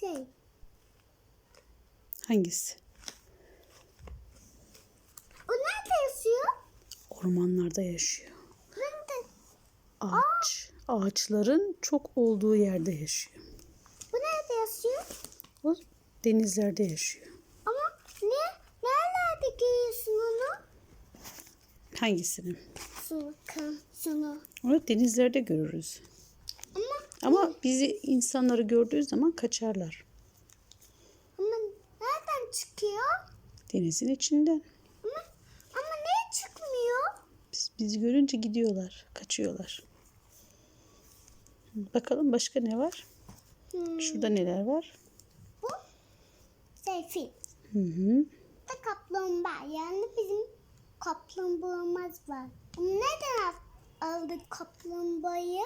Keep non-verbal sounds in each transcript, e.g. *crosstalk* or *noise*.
Şey. Hangisi? O nerede yaşıyor? Ormanlarda yaşıyor. Nerede? Ağaç. Ağaçların çok olduğu yerde yaşıyor. Bu nerede yaşıyor? O denizlerde yaşıyor. Ama ne? Nerelerde görüyorsun onu? Hangisini? Şunu. Onu denizlerde görürüz. Ama, Ama bizi insanları gördüğü zaman kaçarlar. ama nereden çıkıyor? Denizin içinden. Ama, ama niye çıkmıyor? Biz, bizi görünce gidiyorlar, kaçıyorlar. Bakalım başka ne var? Hmm, Şurada neler var? bu fil. Hı hı. Da kaplumbağa. Yani bizim kaplumbağamız var. Al- aldık kaplumbağayı?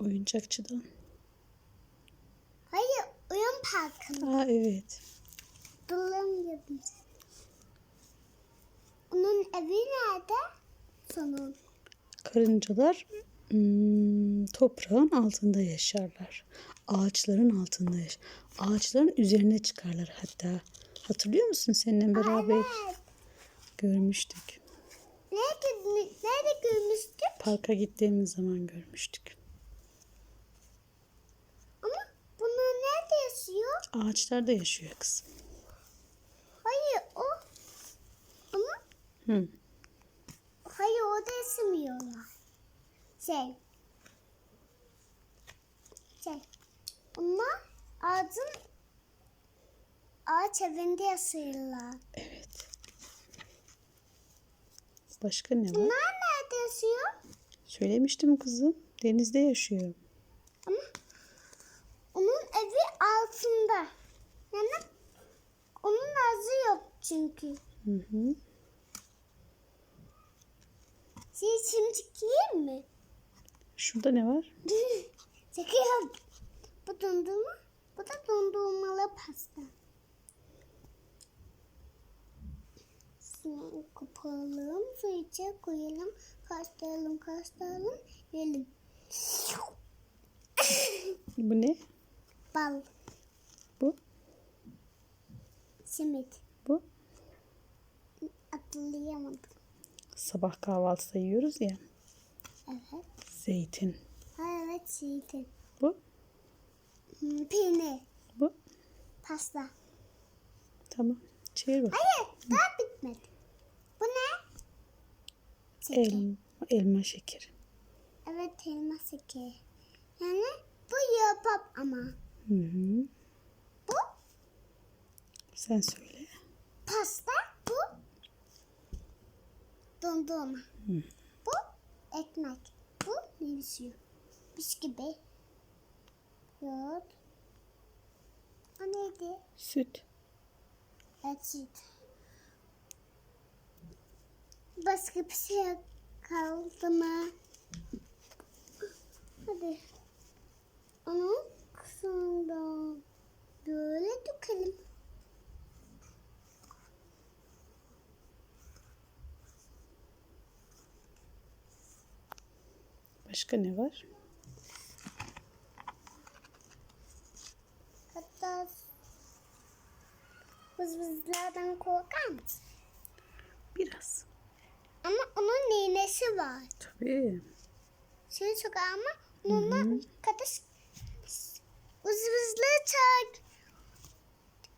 Oyuncakçıdan. Hayır, oyun parkında. Aa evet. Dolamıyordum. Onun evi nerede? Sonun. Karıncalar hmm, toprağın altında yaşarlar. Ağaçların altında yaş. Ağaçların üzerine çıkarlar hatta. Hatırlıyor musun seninle beraber Evet. görmüştük. Nerede, nerede görmüştük? Parka gittiğimiz zaman görmüştük. Ama bunlar nerede yaşıyor? Ağaçlarda yaşıyor kızım. Hayır o. Ama Hı. hayır orada yaşamıyorlar. Şey. Şey. Onlar ağacın ağaç evinde yaşıyorlar. Evet. Başka ne var? Bunlar nerede yaşıyor? Söylemiştim kızım. Denizde yaşıyor. Ama onun evi altında. Yani onun ağzı yok çünkü. Hı hı. Şey şimdi yiyeyim mi? Şurada ne var? *laughs* Çekiyorum. Bu dondurma. Bu da dondurmalı pasta. Suyu koparalım. Su içe koyalım. Karıştıralım karıştıralım. Yiyelim. Bu ne? Bal. Bu? Simit. Bu? Hatırlayamadım. Sabah kahvaltıda yiyoruz ya. Evet. Zeytin. Ha evet zeytin. Bu? Peynir. Bu? Pasta. Tamam. Çevir bak. Hayır daha bitmedi. Bu ne? Şeker. El, elma şekeri. Evet elma şekeri. Yani bu yapap ama. Hı hı. Bu Sen söyle. pasta, bu dondurma. Hı. Bu ekmek. Bu suyu. Bisküvi. Yoğurt. O neydi? Süt. Evet süt. Başka bir şey kaldı mı? Hadi. Onu kısımda böyle dökelim. Başka ne var? Hatta vızvızlardan korkar mısın? Biraz. Ama onun iğnesi var. Tabii. Seni çok ama onunla kardeş vızvızlı çağır.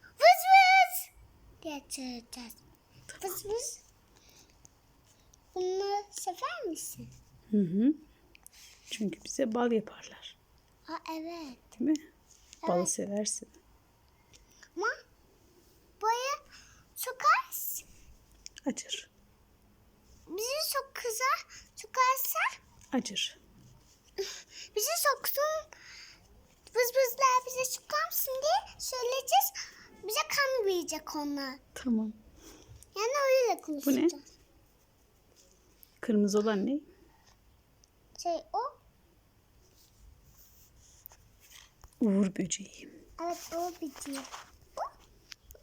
Vızvız diye çağıracağız. Vızvız. Bunu sever misin? Hı hı. Çünkü bize bal yaparlar. Ha evet. Değil mi? Balı Evet. seversin. Ama boya çok az. Acır. Bizi çok kızar. Sokarsa Acır. bizi soksun. Vızvızlar bize sokarsın diye söyleyeceğiz. Bize kan verecek onlar. Tamam. Yani öyle konuşacağız. Kırmızı olan ne? Şey o. Uğur böceği. Evet o bitiyor. Bu.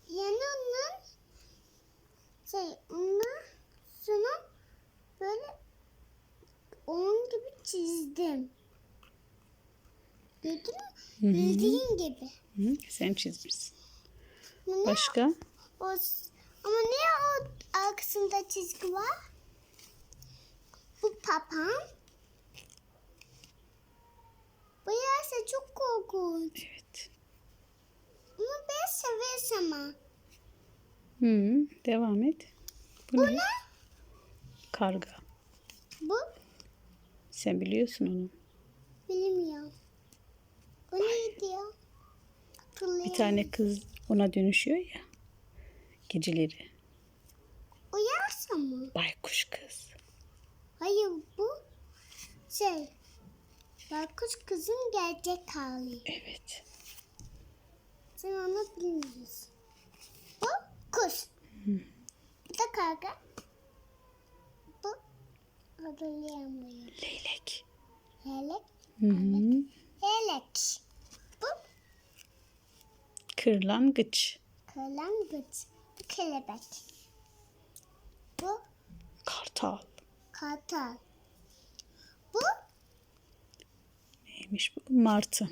Yani onun şey onun şunu böyle onun gibi çizdim. Gördün mü? Bildiğin gibi. Hı, sen çizmişsin. Ne, Başka? o, ama niye o arkasında çizgi var? Bu papağan. Bu yerse çok korkunç. Evet. Ama ben seversem ama. Hı, devam et. Bu, Bu ne? ne? Karga. Bu Sen biliyorsun onu. bilmiyorum. Bu neydi ya? Bir tane kız ona dönüşüyor ya. Geceleri. O yarsa mı? Baykuş kız. Hayır bu şey. Baykuş kızın gerçek hali. Evet. Sen onu bilmiyorsun. Bu kuş. Bu da karga. Bu hatırlayamıyorum. Leylek. Helek. Hı hı. Helek. Bu Kırlangıç. kırlangıç. Bu kelebek. Bu Kartal. kartal. Bu Neymiş bu? Martı.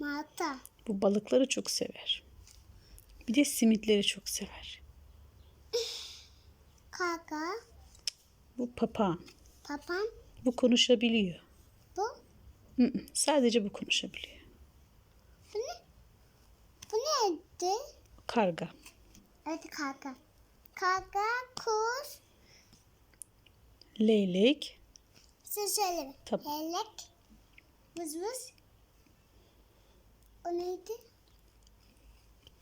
martı. Bu balıkları çok sever. Bir de simitleri çok sever. Karga. Bu papağan. Papağan. Bu konuşabiliyor. Bu. Hı hı, Sadece bu konuşabiliyor. Bu ne? Bu neydi? Karga. Evet karga. Karga, kuş. Leylek. Sen söyle. Tamam. Helek. Vız vız. O neydi?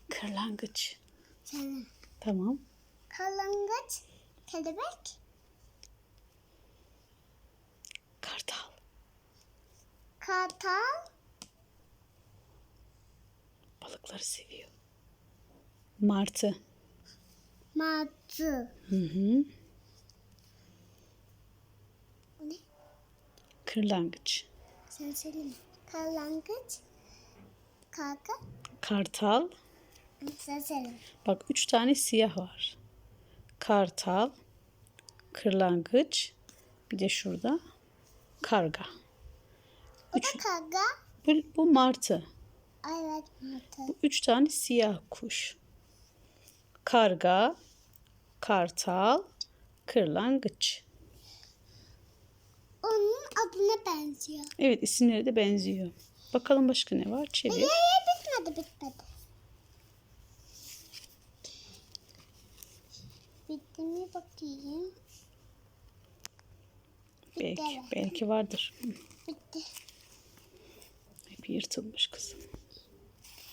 Kırlangıç. Söyle. Tamam. Kırlangıç. Kelebek. Kartal. Kartal. Balıkları seviyor. Martı. Martı. Hı hı. Ne? Kırlangıç. Sen söyle. Kırlangıç. Karga. Kartal. Sen söyle. Bak üç tane siyah var. Kartal. Kırlangıç. Bir de şurada karga. Da karga. Bu, bu martı. Evet martı. Bu üç tane siyah kuş. Karga, kartal, kırlangıç. Onun adına benziyor. Evet isimleri de benziyor. Bakalım başka ne var? Çevir. Hayır bitmedi bitmedi. Bitti mi bakayım. Belki, evet. belki vardır. Bitti. Hep yırtılmış kızım.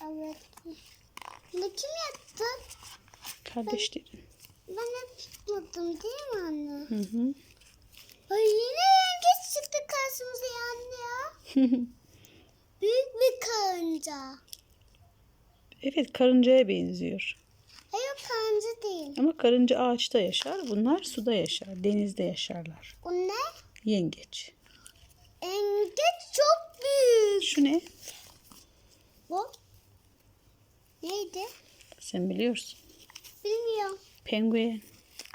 Evet. Bunu kim yaptı? Kardeşlerin. Ben hep tutmadım değil mi anne? Hı hı. Ay yine yengeç çıktı karşımıza anne ya. *laughs* Büyük bir karınca. evet karıncaya benziyor. Hayır karınca değil. Ama karınca ağaçta yaşar. Bunlar suda yaşar. Denizde yaşarlar. O ne? Yengeç. Yengeç çok büyük. Şu ne? Bu? Neydi? Sen biliyorsun. Bilmiyorum. Penguen.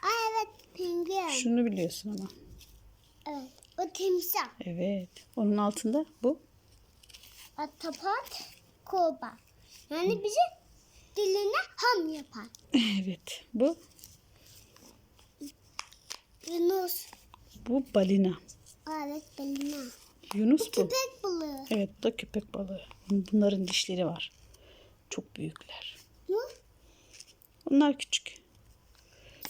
Aa evet penguen. Şunu biliyorsun ama. Evet. O timsah. Evet. Onun altında bu. Atapat kurbağa. Yani bizi diline ham yapar. *laughs* Evet. Bu. Yunus. Bu balina. Evet balina. Yunus bu. Köpek balığı. Evet bu da köpek balığı. Bunların dişleri var. Çok büyükler. Bu? Bunlar küçük.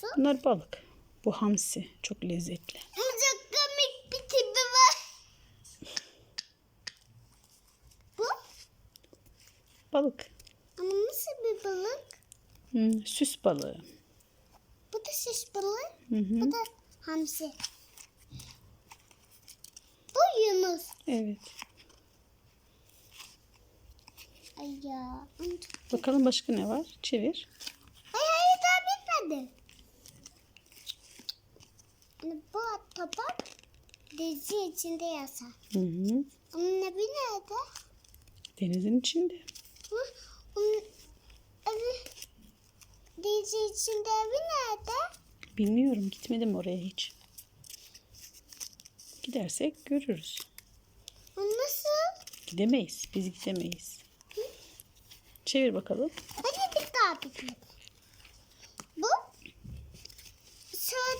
Su? Bunlar balık. Bu hamsi. Çok lezzetli. Çok komik bir tipi var. Bu? Balık. Ama nasıl bir balık? Hmm, süs balığı. Bu da şiş balığı. Hı hı. Bu da hamsi. Yunus. Evet. Ay ya. Bakalım başka ne var? Çevir. Hayır hayır daha bitmedi. Yani bu atapat dizi içinde yaşar. Hı hı. Onun evi nerede? Denizin içinde. Hı? Onun evi dizi içinde evi nerede? Bilmiyorum. Gitmedim oraya hiç. Gidersek görürüz. O nasıl? Gidemeyiz. Biz gidemeyiz. Çevir bakalım. Hadi bir daha bitmedi. Bu sen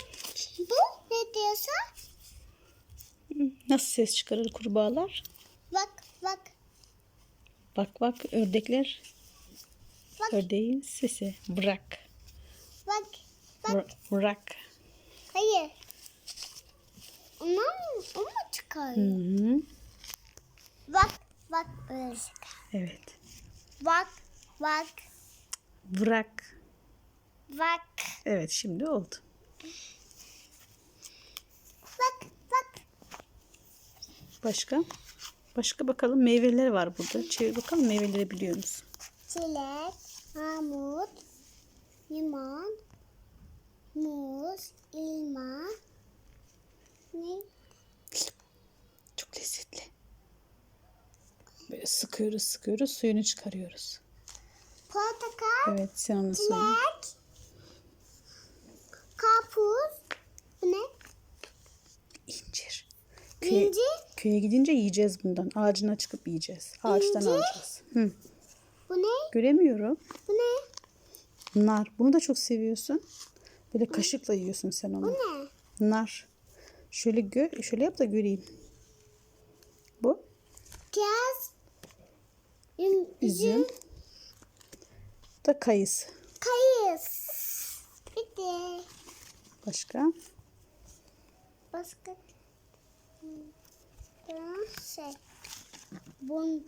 bu ne diyorsa Nasıl ses çıkarır kurbağalar? bak bak Bak bak ördekler. bak Ördeğin sesi. Bırak. bak bak. Bıra- Bırak. Hayır. Mı? O mu Hı hı. Bak bak böyle. Evet. Bak bak Bırak. bak Evet şimdi oldu. bak bak. Başka? Başka bakalım meyveler var burada. Çevir bakalım meyveleri biliyor musun? Çilek, armut, limon, muz, elma. Ne? Çok lezzetli. Böyle sıkıyoruz sıkıyoruz suyunu çıkarıyoruz. Portakal, Evet sen söyle. çilek, karpuz. Bu ne? İncir. Köye, İnci, köye gidince yiyeceğiz bundan. Ağacına çıkıp yiyeceğiz. Ağaçtan İnci. alacağız. Hı. bu ne? Göremiyorum. Bu ne? Nar. Bunu da çok seviyorsun. Böyle kaşıkla yiyorsun sen Bu onu. ne? Nar. Şöyle gö şöyle yap da göreyim. Bu Kiraz, üzüm. Bu da kayısı. kayıs. Bitti. Başka? Başka Hmm, şey. Bun,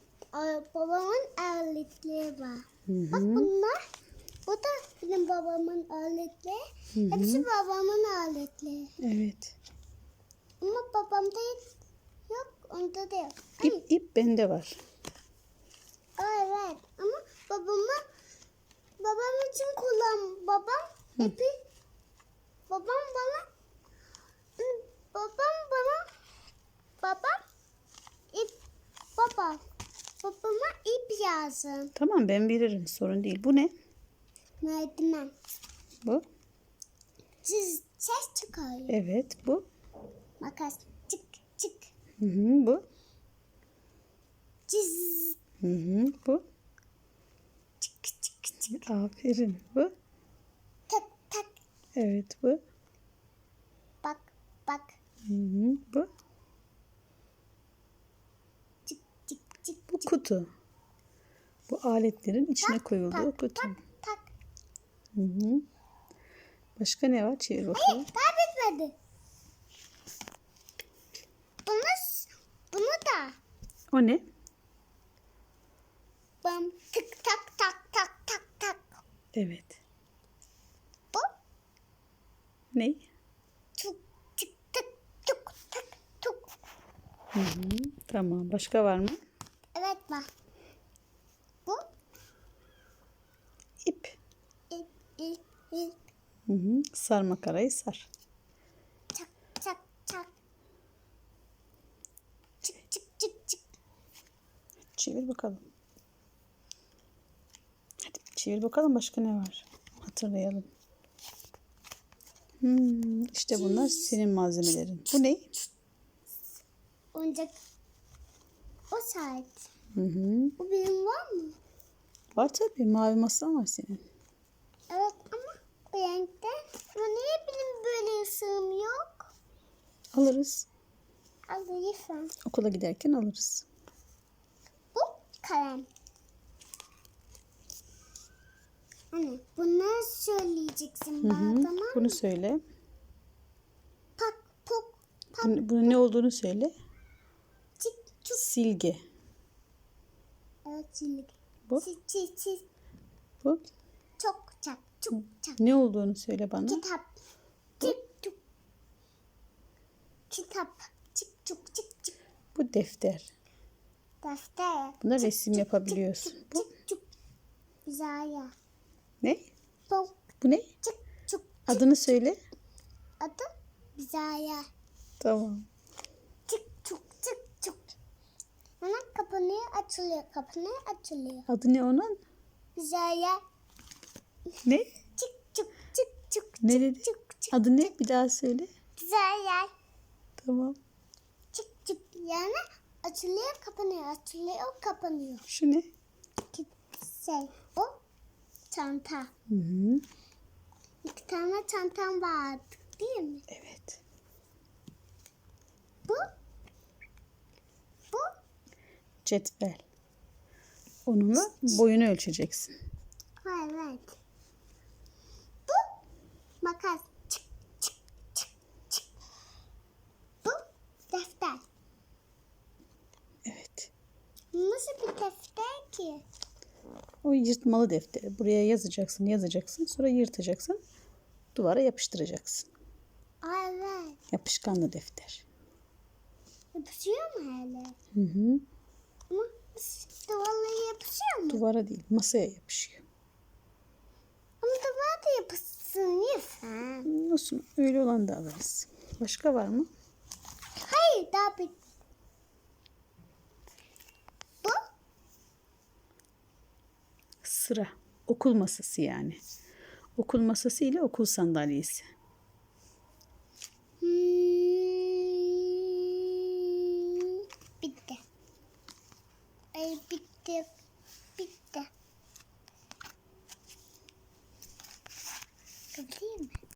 babamın aletleri var. Hı Bak hı. bunlar. Bu da benim babamın aletleri. Hı hı. Hepsi babamın aletleri. Evet. Ama babamda yok. Onda da yok. Ay, İp ip bende var. Evet. Ama babama babam için kullan. Babam ipi babam bana babam bana babam ip baba babama ip lazım. Tamam ben veririm sorun değil. Bu ne? Merdiven. Bu. Siz ses çıkarıyor. Evet bu. Makas çık çık. Hı hı, bu. Çiz Hı hı, bu. çık çık çık. Aferin. Bu. Tak tak. Evet bu. Bak bak. Hı hı, bu. Çık çık çık. Bu kutu. Bu aletlerin içine Tak, koyulduğu tak, kutu. Tak tak. Hı hı. Başka ne var? Çevir bakalım. Daha bitmedi. Bunu, bunu da. O ne? Bam tık tak tak tak tak tak. Evet. Bu Ne? tuk tık tık tuk tık tuk. Hı hı. Tamam. Başka var mı? Evet bak. Bu İp. ip ip ip Hı hı. Sar makarayı sar. çak çak çak. Çık çık çık çık. Çevir bakalım. Çevir bakalım başka ne var? Hatırlayalım. Hmm, işte bunlar senin malzemelerin. Bu ne? Oyuncak. O saat. Hı hı. Bu benim var mı? Var tabii mavi masan var senin. Evet ama bu renkte. Ama niye benim böyle ısığım yok? Alırız. Al lütfen. Okula giderken alırız. Bu kalem. Anne bunları söyleyeceksin Hı bana tamam mı? Bunu söyle. Pak pok pak Bunun, bunun ne olduğunu söyle. çık çık. Silge. Evet çilik. Bu? Çiz çiz çiz. Bu. Çok çak çok çak. Ne olduğunu söyle bana. Kitap. Çık çık. Kitap. Çık çık çık çık. Bu defter. Defter. Buna Çık, resim çık, yapabiliyorsun. çık, Bu Çık çık. Güzel ya. Ne? Pok Bu ne? çık çık. Adını söyle. Adı güzel ya. Tamam. Çık çık çık çık. Hemen kapanıyor açılıyor kapanıyor açılıyor. Adı ne onun? Güzel ya. Ne? Çık çık çık çık. Ne dedi? Çık çık. Adı ne? Bir daha söyle. Güzel ya. Tamam. Çık çık yani açılıyor kapanıyor açılıyor kapanıyor. Şu ne? Şey çanta. Hı hı. İki tane çantam vardı değil mi? Evet. Bu bu Cetvel. Onunla boyunu ölçeceksin. evet. Bu makas. Çık çık çık çık. Bu defter. Evet. Nasıl bir defter ki? O yırtmalı defter. Buraya yazacaksın, yazacaksın. Sonra yırtacaksın. Duvara yapıştıracaksın. Evet. Yapışkanlı defter. Yapışıyor mu hala? Hı hı. Ama duvarla yapışıyor mu? Duvara değil, masaya yapışıyor. Ama duvar da yapışsın lütfen. Olsun. Öyle olan da alırız. Başka var mı? Hayır daha bir. Bu Sıra. Okul masası yani. Okul masası ile okul sandalyesi. Hmm, bitti. Ay bitti.